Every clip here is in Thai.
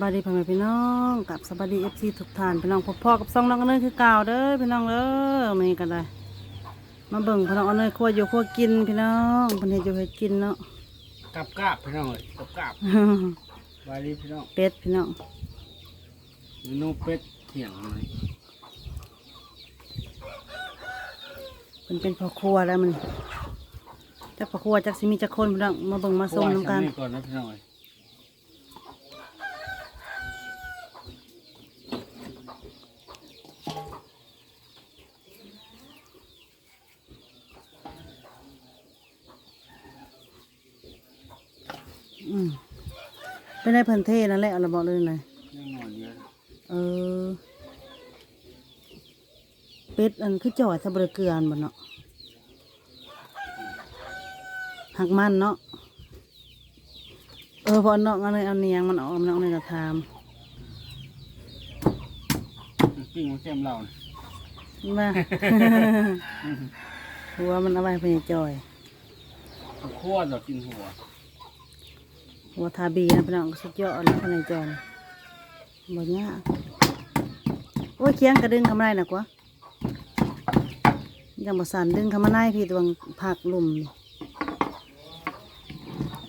สวัสดีพ่อแม่พี่น้องกับสวัสดีเอฟซีทุกท่านพี่น้องพ่อพ่อกับซองน้องอนเนยคือเก่าเด้อพี่น้องเด้อนี่กันเลยมาเบิ่งพี่น้องอนเนยคั่วอยู่คั่วกินพี่น้องเพิ่นเฮ็ดอยู่เฮ็ดกินเนาะกับกาบพี่น้องเอ้ยกับกาบวารีพี่น้องเป็ดพี่น้องเมนูเป็ดเถียงหน่อยเพิ่นเป็นพ่อครัวแล้วมันจักพ่อครัวจักสิมีจักคนพี่น้องมาเบิ่งมาส้มน้ำกันก่อนนะพี่น้องเอ้ย เป็นได้เพิ่นเทนั่นแหละเราบอกเลยหน่อยยังนอนเยอะเออ เป็ดอันคือจ่อยทะเบรเกลือนบ่เนาะหักมันเนาะเออพอเนาะเอาเลยเอาเนียงมันออกมันออกในกระทามปิ้งมาเข้มเราน่ะมาหัวมันเอาไว้เป็นจ่อยเอาคั่วดอกกินหัว หัวทาบีนะพี่น้องสุดยอดแล้วภายในจอยบ่ยากโอ้ยเคียงกระดึงทำไรนะกวะยังบ่สันดึงเข้ามาในพี่ตวงผักลุ่ม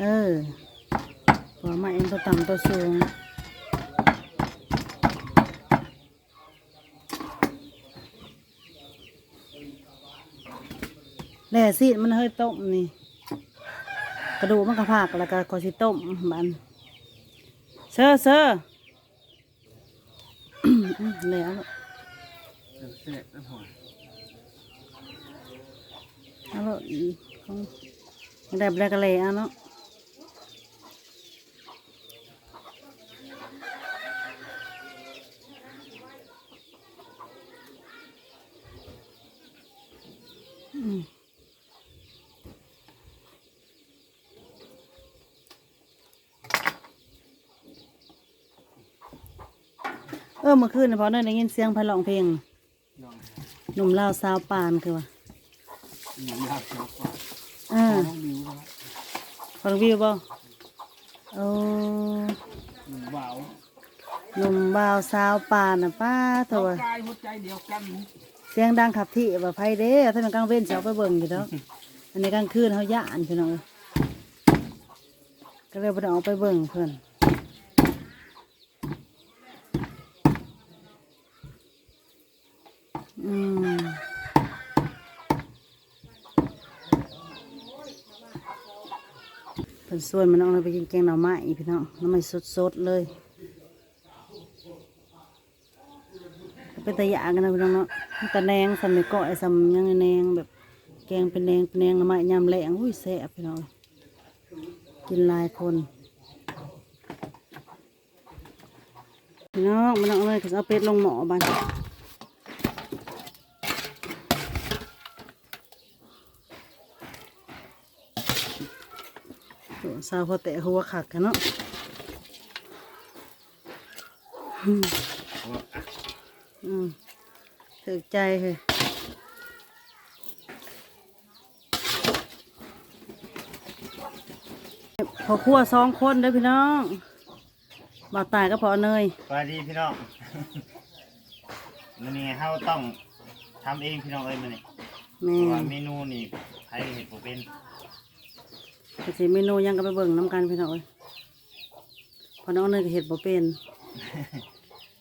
เออพอมาเองตัวต่ำตัวสูงแหล่ซีดมันเฮ้ยต้มนี่ กระดูกมันกระพากแล้วก็กอสิต้มมันเซอร์เซอร์แล้วเสร็จแล้วหอยเอาละของได้บแล้วก็เลยเอาเนาะอืม ออเมื่อคืนน่ะพอเนิ่นได้ยินเสียงไพเราะเพลงน้องหนุ่มลาวสาวปานคือว่าหนูยากเสียวกว่าอ่าน้องบิวแล้วฟังวิวบ่โอ้หนูเบาหนุ่มบ่าวสาวปานน่ะป้าเถอะเอาว่ากายหัวใจเดียวกันเสียงดังขับที่ว่าไผเด้อถ้ามันกลางเว้นสิเอาไปเบิ่งอยู่ดอกอันนี้กลางคืนเฮาย่านพี่น้องเอ้ยก็เลยบ่ได้เอาไปเบิ่งเพิ่น อืมเพิ่นส่วนมันเอาไปกินแกงหน่อไม้พี่น้องหน่อไม้สดๆเลยเป็นตะยากันนะพี่น้องเนาะมันตะแนงสมัยก่อนไอ้สำยังไงแนงแบบแกงเป็นแนงเป็นแนงหน่อไม้ยำแหลงอุ้ยแซ่บพี่น้องกินหลายคนพี่น้องมันเอาเลยก็เอาเป็ดลงหม้อบ้าน สาวพอแตะหัวขักกันเนาะอืมถึกใจเลยพอครัวสองคนเด้อพี่น้องบ่าวตายก็พอเนยสวัสดีพี่น้องมันนี่เขาต้องทำเองพี่น้องเอ้ยมันนี่แม่เพราะว่าเมนูนี่ใครเห็นผมเป็นก็ สิเมนูหยังก็ไปเบิ่งน้ำกันพี่น้องเอ้ยพอน้องเนยก็เห็ดบ่เป็น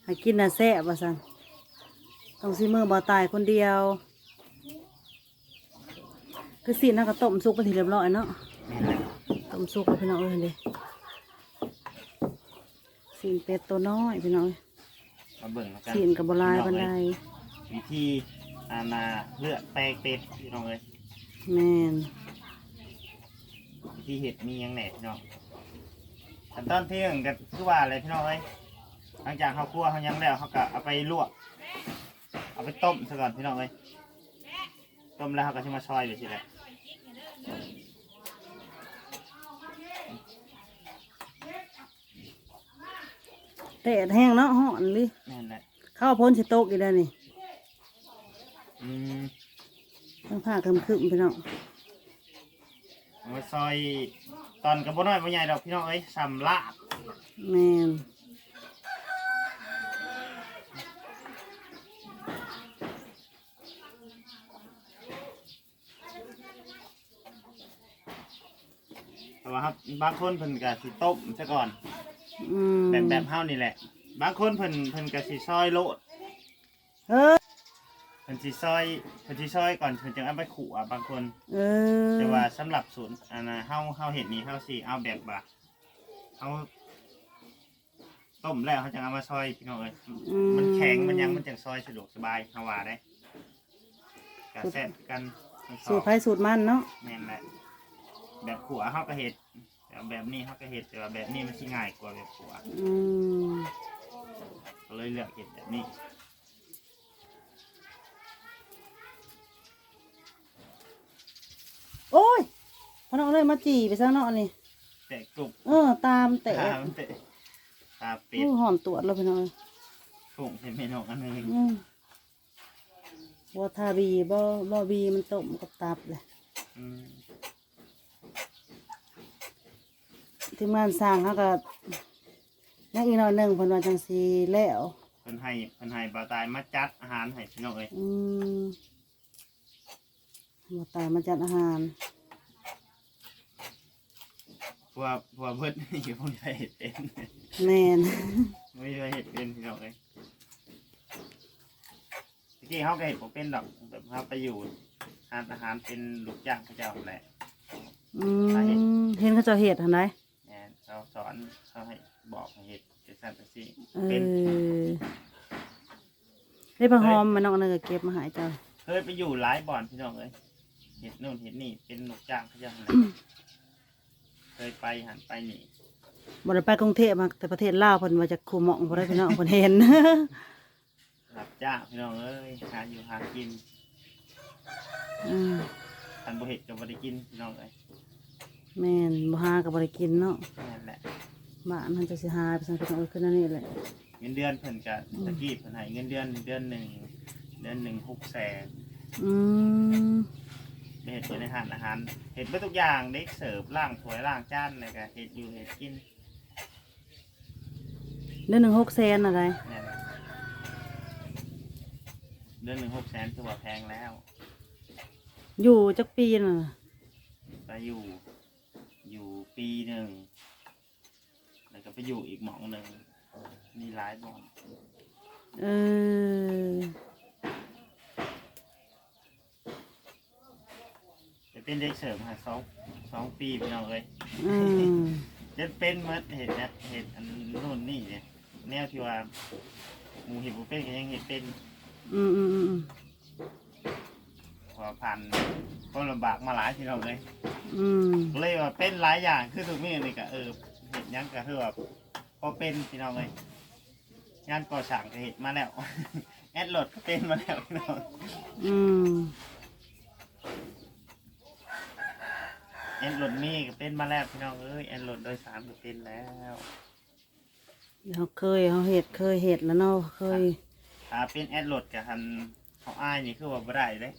ให้กินน่ะแซ่บว่าซั่นต้องสิมือบ่าวตายคนเดียว คือสิน่ะก็ต้มสุกไปทีเรียบร้อยเนาะแม่นแหละต้มสุกแล้วพี่น้องเอ้ยเด้สีนเป็ดตัวน้อยพี่น้องเอ้ยมาเบิ่งแล้วกันสีนกับบลายบันไดวิธีอานาเลือกแปลงเป็ดพี่น้องเอ้ยแม่น วิธีเห็ดมีหยังแหน่พี่น้องขั้นตอนที่หนึ่งก็คือว่าอะไรพี่น้องเอ้ยหลังจากเขาคั่วเขายังแล้วเขาก็เอาไปลวก เอาไปต้มซะก่อนพี่น้องเอ้ยต้มแล้วเขาก็จะมาซอยไปสิแหละแดดแห้งเนาะฮ้อนลิแม่นแหละเข้าวพ้นสิโตกอีกแล้วนี่อืม ต้องผ้าคึมคึมๆพี่น้องเอยตอนกับบน้อยบ่ใหญ่ดอกพี่น้องเอ้ยสำลักแม่นแต่ว่าครับบางคนเพิ่นกะสิต้มซะก่อนอแบบแบบเฮานี่แหละ บางคนเพิ่นเพิ่นกะสิซอยโลด เฮ้ เพิ่นสิซอยเพิ่นสิซอยก่อนเพิ่นจึงเอาไปขัวบางคน เออแต่ว่าสำหรับศูนย์อันน่ะเฮาเฮาเห็ดนี่เฮาสิเอาแบบว่าเฮาต้มแล้วเฮาจะเอามาซอยพี่น้องเอ้ยอืมันแข็งมันยังมันจังซอยสะดวกสบายเฮาว่าได้ก็แซ่บกันทั้งสองสูตรไผสูตรมันเนาะแม่นแหละแบบขัวเฮาก็เฮ็ดแต่แบบนี้เฮาก็เฮ็ดแต่ว่าแบบนี้มันสิง่ายกว่าแบบขัวอืมก็เลยเลือกเฮ็ดแบบนี้ โอ้ย พน้องเลยมาจีไปซะเนาะนี่แต่กรุบเออ ตามแต่ตามันเตะตาเป็ดอู้หอนตรวจแล้วพี่น้องถุงเป็นเมนูอันหนึงอืมบัวทาบีบ่บ่บีมันต้มกับตับเลยอืมทีมงานสร้างเขาก็ยังอีกหน่อยหนึ่งเพิ่นว่าจังสีแล้วเพิ่นให้เพิ่นให้บ่าวตายมาจัดอาหารให้พี่น้องเอ้ยอืมบัวตายมาจัดอาหารเพราะว่าเพราะว่าเพิ่นอยู่บ่ได้เฮ็ดเป็นแมนไม่ได้เฮ็ดเป็นพี่น้องเอ้ยตะกี้เฮาก็เฮ็ดบ่เป็นดอกแบบเฮาไปอยู่ทานอาหารเป็นลูกจ้างพระเจ้าแหละอืมเห็นเขาเจะเห็ดหันไดแม่นเขาสอนเขาให้บอกให้เฮ็ดจังซั่นจังซี่เอเป็นอได้ผักหอมมาน้องเนยก็เก็บมาใหายเจ้าเคยไปอยู่หลายบ่อนพี่น้องเอ้ยเฮ็ดนู่นเฮ็ดนี่เป็นลูกจ้างพระเจ้าแหละ เคยไปหันไปนี่บ่ได้ไปกรุงเทพมาแต่ประเทศลาวเพิ่นว่าจะคูหมองบ่ได้พี่น้องเพิ่นเห็น รับจ้างพี่น้องเอ้ยหาอยู่หากินอืมคันบ่เฮ็ดก็บ่ได้กินพี่น้องเอ้ยแม่นบ่หาก็บ่ได้กินเนาะนั่นแหละบ้านมันจะสิหาไปซั่นพี่น้องเอ้ยคือนั่นนี่แหละเงินเดือนเพิ่นก็ตะกี้เพิ่นให้เงินเดือนเดือนหนึ่งเดือนหนึ่งหกแสนอืมไป เฮ็ดอยู่ในร้านอาหารเฮ็ดไปทุกอย่างเด็กเสิร์ฟล้างถ้วยล้างจานอะไรก็เฮ็ดอยู่เฮ็ดกินเดือนหนึ่งหกแสนอะไรนั่นแหละเดือนหนึ่งหกแสนถือว่าแพงแล้วอยู่จักปีน่ะไปอยู่ อยู่ปีหนึ่งแล้วก็ไปอยู่อีกหมองหนึ่งมีหลายบ่อนเออ จะ เป็นเด็กเสิร์ฟหาสองสองปีพี่น้องเอ้ยอืมจะเป็นเมื่อเห็ดนะเห็ดอันนู่นนี่เนี่ยแนวที่ว่าหมูเห็ดบุเป็นก็ยังเห็ดเป็นอืมอืมอืมพอผ่านก็ลำบากมาหลายพี่น้องเลยอืมก็เลยว่าเป็นหลายอย่างคือทุกมื้อนี่ก็เออเห็ดหยังก็คือว่าพอเป็นพี่น้องเลยงานก่อสร้างก็เห็ดมาแล้ว แอดโหลดก็เป็นมาแล้วพี่น้อง อืม แอดโหลดมีก็เป็นมาแล้วพี่น้องเอ้ยแอดโหลดโดยสารก็เป็นแล้วเขาเคยเขาเห็ดเคยเห็ดแล้วเนาะเคยถ้าเป็นแอดโหลดกับทันเขาอ้ายนี่คือว่าบ่ได้เลย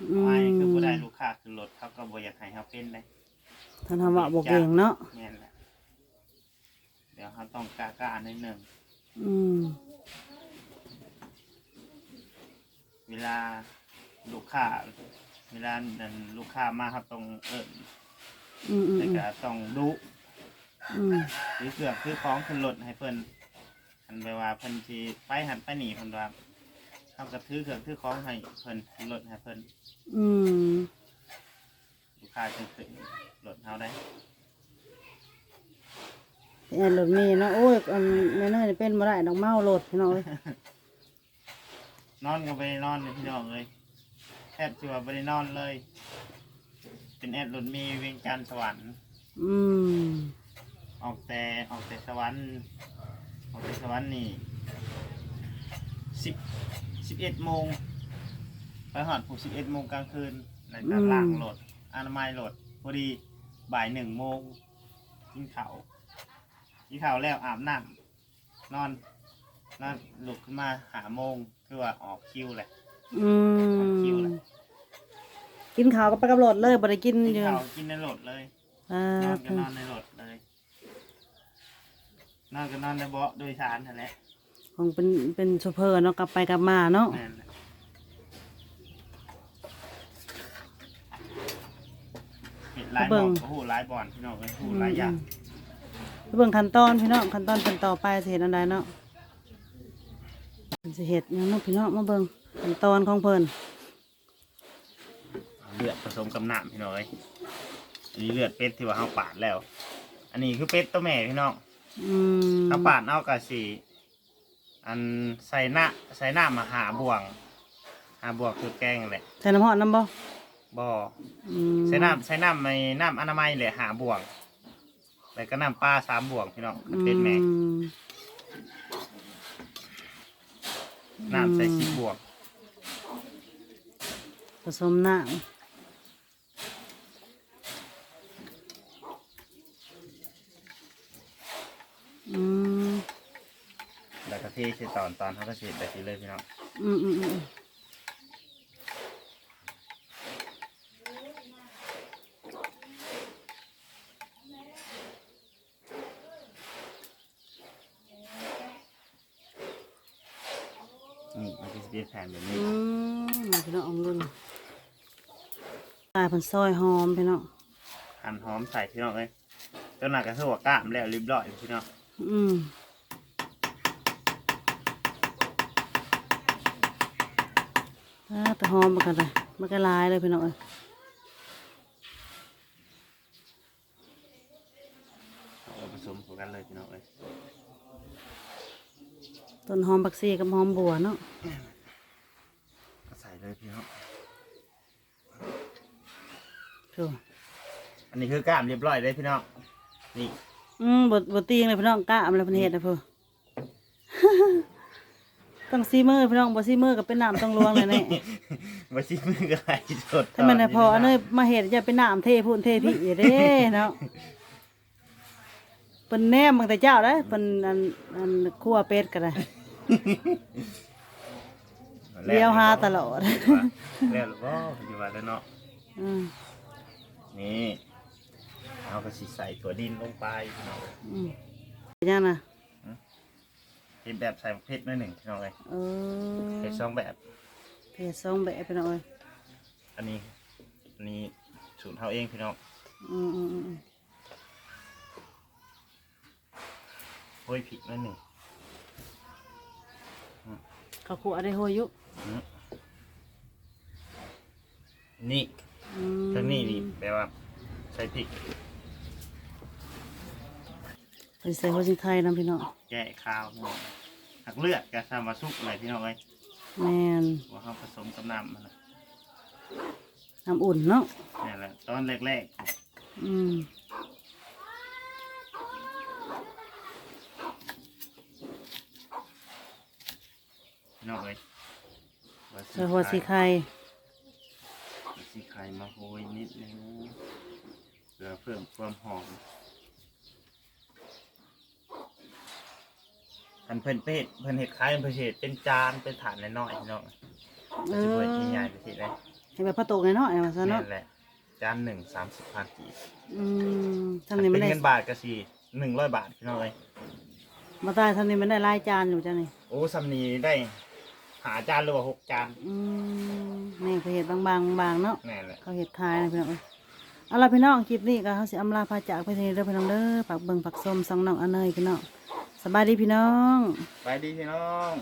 อืเขาอ้ายนี่คือบ่ได้มลูกค้าคือโหลดเขาก็บ่อยากให้เขาเป็นเลยท่านทำว่าบอกเก่งเนาะแม่นแหละเดี๋ยวเขาต้องกล้ากล้าๆนิดหนึ่งอืมเวลาลูกค้า เวลานั่นลูกค้ามาเขาต้องเอิญอืมอืมแต่อืมก็ต้องดูอืมหรือเกือบคือของขึ้นรถให้เพิ่นหันไปว่าเพิ่นสิไปหันไปหนีเพิ่นว่าเขาก็ถือเครื่องถือของให้เพิ่นขึ้นรถให้เพิ่นอืมลูกค้าจึงขึ้นรถเฮาได้แอนรถเมย์เนาะโอ้ยอันแม่เนยนี่เป็นมาได้ดอกเมารถพี่น้องเอ้ยนอนก็ไปนอนเลยพี่น้องเลยแทบจะว่าบ่ได้นอนเลย เป็นแอดรถเมีเวียงจันทร์สวรรค์ อืมออกแต่ออกแต่สวรรค์ออกแต่สวรรค์นี่สิบสิบเอ็ดโมงไปหอดผูสิบเอ็ดโมงกลางคืนในตารางโหลดอนามัยโหลดพอดีบ่ายหนึ่งโมงกินข้าวกินข้าวแล้วอาบน้ำนอนนอนลุกขึ้นมาหาโมงคือว่าออกคิวแหละ อืคิวมเลย กินข้าวก็ไปกับรถเลยบ่ได้กินกินเยอะข้าวกินในโหลดเลยอ่านอนก็นอนในโหลดเลยนอนก็นอนในเบาะโดยสารนั่นแหละของเป็นเป็นโชเฟอร์เนาะกลับไปกลับมาเนาะนั่นแหละเห็ดหลายหมเบิ่องงโอ้โหหลายบอนพี่น้องเอ้ยโอ้โหหลายอย่างไปเบิ่งขั้นตอนพี่น้องขั้นตอนเป็นต่อไปสิเฮ็ดอันใดเนาะเพิ่นสิเฮ็ดหยังเนาะพี่น้องมาเบิ่งขั้นตอนของเพิ่นเลือดผส มกับน้ำพี่น้องเอ้ยอันนี้เลือดเป็ดที่ว่าเขาปาดแล้ว อันนี้คือเป็ดตัวแม่พี่น้องอืมเขาปาดเอากระสีอันใส่หน้าใส่หน้ามาหาบ่วง หาบ่วงคือแกงแหละใส่น้ำหอมน้ำบ่บ่อืมใส่น้ำใส่น้ำในน้ำอนามัยเลยหาบ่วงแล้วก็น้ำปลาสามบ่วงพี่น้องเป็นแม่อืมน้ำใส่สิบบ่วงผสมน้ำอืม แล้ว ก็เทใส่ตอนตอนเขาก็เสร็จแบบนี้เลยพี่น้องอืมอืมอืมนี่มันจะเป็นแผ่นแบบอืนี้มมาพี่น้องเอาเงินตายเพันซอยหอมพี่น้องหั่นหอมใส่พี่น้องเลยจนหนักกระสวกกล้ามแล้วริบร้อยพี่น้องอืมอ่า แต่หอมเหมือนกันเลยมันก็หลายเลยพี่น้องเอ้ยเอาผสมกันเลยพี่น้องเลยต้นหอมบักซีกับหอมบัวเนาะก็ใส่เลยพี่น้องโถ่อันนี้คือกล้ามเรียบร้อยเลยพี่น้องนี่ อืมบดบดตีงเลยพี่น้องกะอะไรเป็นเหตุนะเพื่อ ต้องซีมือพี่น้องบ่ซีมือกับเป็นน้ำต้องลวงเลยเนี่ยมาชิมมือกันไหลสดถ้ามันได้พออันนี้มาเหตุจะเป็นน้ำเทพูนเทพี่อยู่เด้เนาะเป็นแนมบางแต่เจ้าได้อเป็นอันอันคั่วเป็ดกันเลยเลี้ยวหาตลอดแล้วหรือว่าปัจจุบันแล้วเนาะอืมนี่เอากระสีใส่ถั่วดินลงไปพี่น้องอืมเป็นยังนะ เป็นแบบใส่เพชรหน่อยหนึ่งพี่น้องเลยเออเพชรสองแบบ เพจสองแบบพี่น้องเอ้ยอันนี้ อันนี้สูตรเท่าเองพี่น้องอืมอืมอืมโห้ยผิดหน่อยหนึ่งเขาขัวได้โหยอยุอืมนี่อืมทั้งนี้นี่แปลว่าใส่พริก ไปใส่หัวจิงไทยนะพี่น้องแก้ข้าวพี่น้องหักเลือดกับซามาซุกอะไรพี่น้องเลยแมนว่าเขาผสมกับน้ำมันนะน้ำอุ่นเนาะนี่แหละตอนแรกอืมๆพี่น้องเลยว่าใส่หัวสีไข่ว่าสีไข่มาโรยนิดนึงเพื่อเพิ่มความหอม อันเพิ่นเป็ดเพิ่นเห็ดคล้ายเพิ่นเห็ดเป็นจานเป็นถาดน้อยๆพี่น้องเอจะอเปิดใหญ่ๆไปสิเลยให้แบบพระโตกหน่อยๆมาซะนั่เนาะนแหละจานหนึ่งสามสิบพันกีบอืมถ้าทำนี่เป็ไม่นได้เงินบาทก็สี่หนึ่งร้อยบาทพี่น้องเลยมาตายทำนี่ไม่ได้หลายจานอยู่จ้ะนี่โอ้ซัมนีได้หาจานหรือว่าหกจานอืมนี่เขาเห็ดบางๆบางๆเนาะแน่แหละ เขาเห็ดขายนะพี่น้องเอ้ยเอาล่ะพี่น้องคลิปนี้ก็เขาสิอำลาพาจากไปทีนี้เด้อพี่น้องเด้อฝากเบิ่งฝากส้มซองน้องอันเนยพี่น้อง สบายดีพี่น้อง ไปดีพี่น้อง